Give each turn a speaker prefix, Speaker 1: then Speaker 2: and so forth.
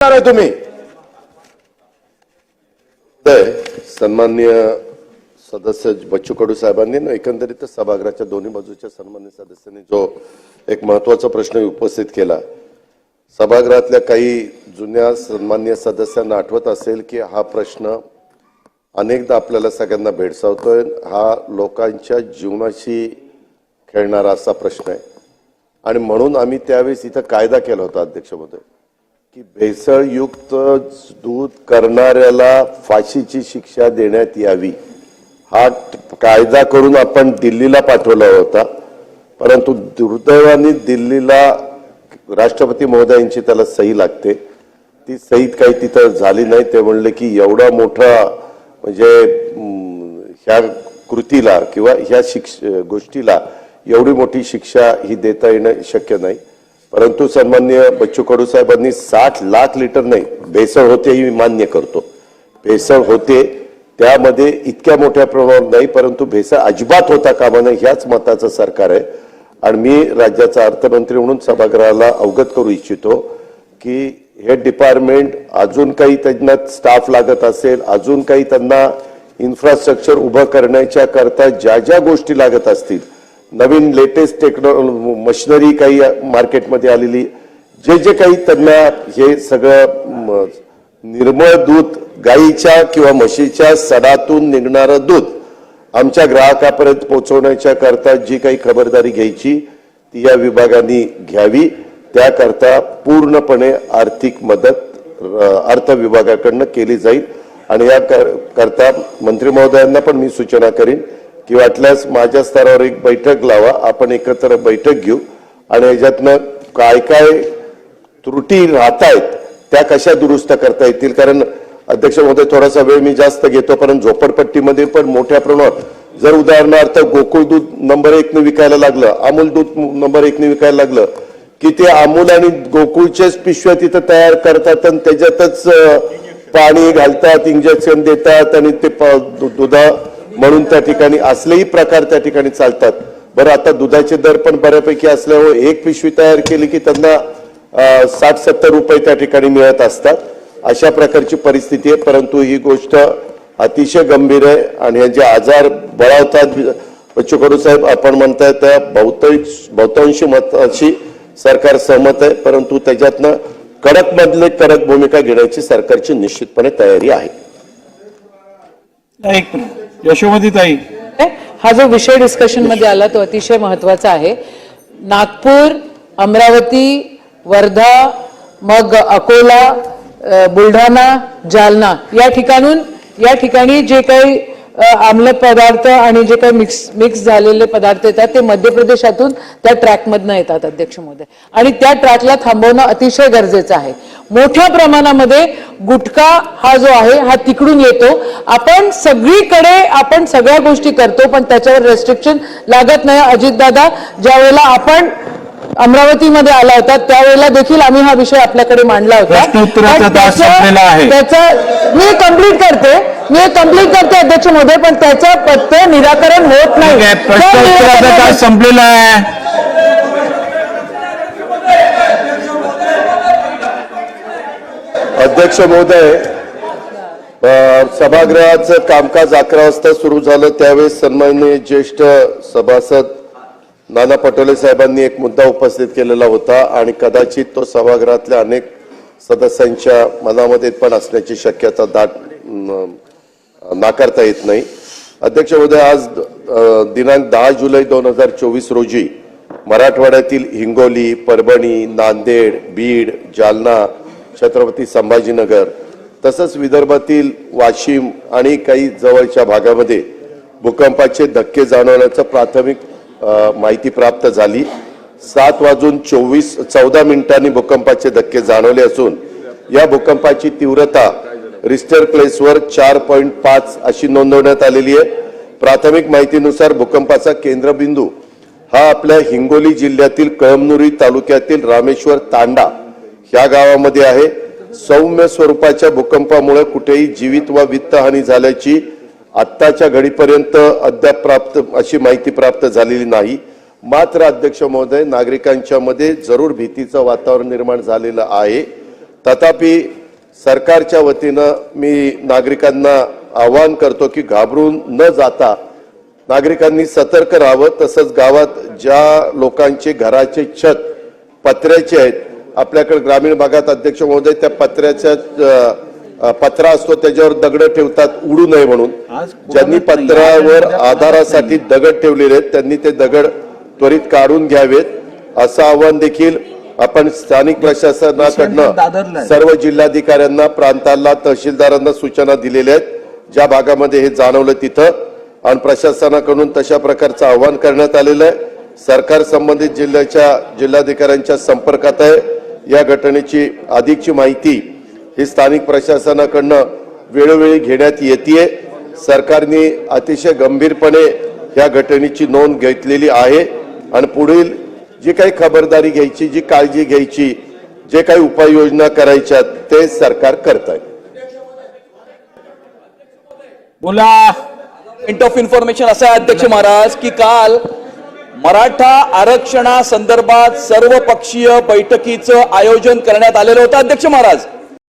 Speaker 1: करणार आहे तुम्ही? सन्मान्य सदस्य बच्चू कडू साहेबांनी ना एकंदरीतच सभागृहाच्या दोन्ही बाजूच्या सन्मान्य सदस्यांनी जो एक महत्त्वाचा प्रश्न उपस्थित केला सभागृहातल्या काही जुन्या सन्मान्य सदस्यांना आठवत असेल की हा प्रश्न अनेकदा आपल्याला सगळ्यांना भेडसावतोय. हा लोकांच्या जीवनाशी खेळणारा असा प्रश्न आहे. आणि म्हणून आम्ही त्यावेळेस इथं कायदा केला होता अध्यक्ष महोदय की भेसळयुक्त दूध करणाऱ्याला फाशीची शिक्षा देण्यात यावी. हा कायदा करून आपण दिल्लीला पाठवला होता. परंतु दुर्दैवाने दिल्लीला राष्ट्रपती महोदयांची त्याला सही लागते. ती सही काही तिथं झाली नाही. ते म्हणले की एवढा मोठा म्हणजे ह्या कृतीला किंवा ह्या शिक्ष गोष्टीला एवढी मोठी शिक्षा ही देता येणं शक्य नाही. परंतु सन्मान्य बच्चू कडू साहेबांनी साठ लाख लिटर नाही भेसळ होते ही मी मान्य करतो. भेसळ होते त्यामध्ये इतक्या मोठ्या प्रमाणात नाही परंतु भेसळ अजिबात होता कामा नये ह्याच मताचं सरकार आहे. आणि मी राज्याचा अर्थमंत्री म्हणून सभागृहाला अवगत करू इच्छितो की हे डिपार्टमेंट अजून काही त्यांना स्टाफ लागत असेल अजून काही त्यांना इन्फ्रास्ट्रक्चर उभं करण्याच्या करता ज्या ज्या गोष्टी लागत असतील नवीन लेटेस्ट टेक्नॉलॉजी मशिनरी काही मार्केटमध्ये आलेली. जे जे काही त्यांना हे सगळं निर्मळ दूध गाईच्या किंवा म्हशीच्या सडातून निघणारं दूध आमच्या ग्राहकापर्यंत पोहोचवण्याच्या करता जी काही खबरदारी घ्यायची ती या विभागाने घ्यावी. त्याकरता पूर्णपणे आर्थिक मदत अर्थ विभागाकडनं केली जाईल. आणि या कर- करता मंत्री महोदयांना पण मी सूचना करीन की वाटल्यास माझ्या स्तरावर एक बैठक लावा आपण एकत्र बैठक घेऊ. आणि याच्यातनं काय काय त्रुटी राहत आहेत त्या कशा दुरुस्त करता येतील? कारण अध्यक्ष महोदय थोडासा वेळ मी जास्त घेतो पण झोपडपट्टीमध्ये पण मोठ्या प्रमाणात जर उदाहरणार्थ गोकुळ दूध नंबर एकने विकायला लागलं अमूल दूध नंबर एकने विकायला लागलं की ते अमूल आणि गोकुळच्याच पिशव्या तिथं तयार करतात आणि त्याच्यातच पाणी घालतात इंजेक्शन देतात आणि ते प- दु- दुधा म्हणून त्या ठिकाणी असलेही प्रकार त्या ठिकाणी चालतात. बरं आता दुधाचे दर पण बऱ्यापैकी असल्यामुळे एक पिशवी तयार केली की त्यांना साठ सत्तर रुपये त्या ठिकाणी मिळत असतात. अशा प्रकारची परिस्थिती आहे परंतु ही गोष्ट अतिशय गंभीर आहे आणि हे जे आजार बळावतात. बच्चू कडू साहेब आपण म्हणताय त्या बहुतांश बहुतांशी मताशी सरकार सहमत आहे परंतु त्याच्यातनं कडक मधले कडक भूमिका घेण्याची सरकारची निश्चितपणे तयारी आहे.
Speaker 2: एक मिनिट. यशोमती ताई.
Speaker 3: हा जो विषय डिस्कशनमध्ये आला तो अतिशय महत्त्वाचा आहे. नागपूर अमरावती वर्धा मग अकोला बुलढाणा जालना या ठिकाणून या ठिकाणी जे काही आम्ल पदार्थ आणि जे काही मिक्स मिक्स झालेले पदार्थ येतात ते मध्य प्रदेशातून त्या ट्रॅकमधनं येतात अध्यक्ष महोदय. आणि त्या ट्रॅकला थांबवणं अतिशय गरजेचं आहे. मोठ्या प्रमाणामध्ये गुटखा हा जो आहे हा तिकडून येतो. आपण सगळीकडे आपण सगळ्या गोष्टी करतो पण त्याच्यावर रेस्ट्रिक्शन लागत नाही. अजितदादा ज्या वेळेला आपण अमरावतीमध्ये आला होता त्यावेळेला देखील आम्ही हा विषय आपल्याकडे मांडला होता. त्याचं- मी कंप्लीट करते. मी कंप्लीट करते अध्यक्ष महोदय पण त्याचं पत्ते निराकरण होत नाही.
Speaker 2: प्रश्नोत्तराचा तास संपलेला आहे?
Speaker 1: अध्यक्ष महोदय सभागृहाचं कामकाज अकरा वाजता सुरू झालं. त्यावेळेस सन्माननीय ज्येष्ठ सभासद नाना पटोले साहेबांनी एक मुद्दा उपस्थित केलेला होता आणि कदाचित तो सभागृहातल्या अनेक सदस्यांच्या मनामध्ये पण असण्याची शक्यता दाट न- नाकारता येत नाही. अध्यक्ष महोदय आज दिनांक दहा जुलै दोन हजार चोवीस रोजी मराठवाड्यातील हिंगोली परभणी नांदेड बीड जालना छत्रपती संभाजीनगर तसंच विदर्भातील वाशिम आणि काही जवळच्या भागामध्ये भूकंपाचे धक्के जाणवण्याचं प्राथमिक माहिती प्राप्त झाली. सात वाजून चोवीस चौदा मिनिटांनी भूकंपाचे धक्के जाणवले असून या भूकंपाची तीव्रता रिस्टर प्लेसवर चार पॉईंट पाच अशी नोंदवण्यात आलेली आहे. प्राथमिक माहितीनुसार भूकंपाचा केंद्रबिंदू हा आपल्या हिंगोली जिल्ह्यातील कळमनुरी तालुक्यातील रामेश्वर तांडा ह्या गावामध्ये आहे. सौम्य स्वरूपाच्या भूकंपामुळे कुठेही जीवित व वित्तहानी झाल्याची आत्ताच्या घडीपर्यंत अद्याप प्राप्त अशी माहिती प्राप्त झालेली नाही. मात्र अध्यक्ष महोदय नागरिकांच्या मध्ये जरूर भीतीचं वातावरण निर्माण झालेलं आहे. तथापि सरकारच्या वतीनं मी नागरिकांना आवाहन करतो की घाबरून न जाता नागरिकांनी सतर्क राहावं. तसंच गावात ज्या लोकांचे घराचे छत पत्र्याचे आहेत आपल्याकडे ग्रामीण भागात अध्यक्ष महोदय त्या पत्र्याच्या पत्रा असतो त्याच्यावर दगड ठेवतात उडू नये म्हणून. ज्यांनी पत्रावर आधारासाठी दगड ठेवलेले आहेत त्यांनी ते दगड त्वरित काढून घ्यावेत. असं आव्हान देखील आपण स्थानिक प्रशासनाकडनं. सर्व जिल्हाधिकाऱ्यांना प्रांताला तहसीलदारांना सूचना दिलेल्या आहेत. ज्या भागामध्ये हे जाणवलं तिथं. आणि प्रशासनाकडून तशा प्रकारचं आव्हान करण्यात आलेलं आहे. सरकार संबंधित जिल्ह्याच्या जिल्हाधिकाऱ्यांच्या संपर्कात आहे. या घटनेची अधिकची माहिती ही स्थानिक प्रशासनाकडनं वेळोवेळी घेण्यात येते सरकारने अतिशय गंभीरपणे या घटनेची नोंद घेतलेली आहे. आणि पुढील जी काही खबरदारी घ्यायची जी काळजी घ्यायची जे काही उपाययोजना करायच्या ते सरकार करत आहे
Speaker 2: बोला.
Speaker 4: पॉइंट ऑफ इन्फॉर्मेशन असं आहे अध्यक्ष महाराज की काल मराठा आरक्षणासंदर्भात संदर्भात सर्वपक्षीय बैठकीचं आयोजन करण्यात आलेलं होतं अध्यक्ष महाराज.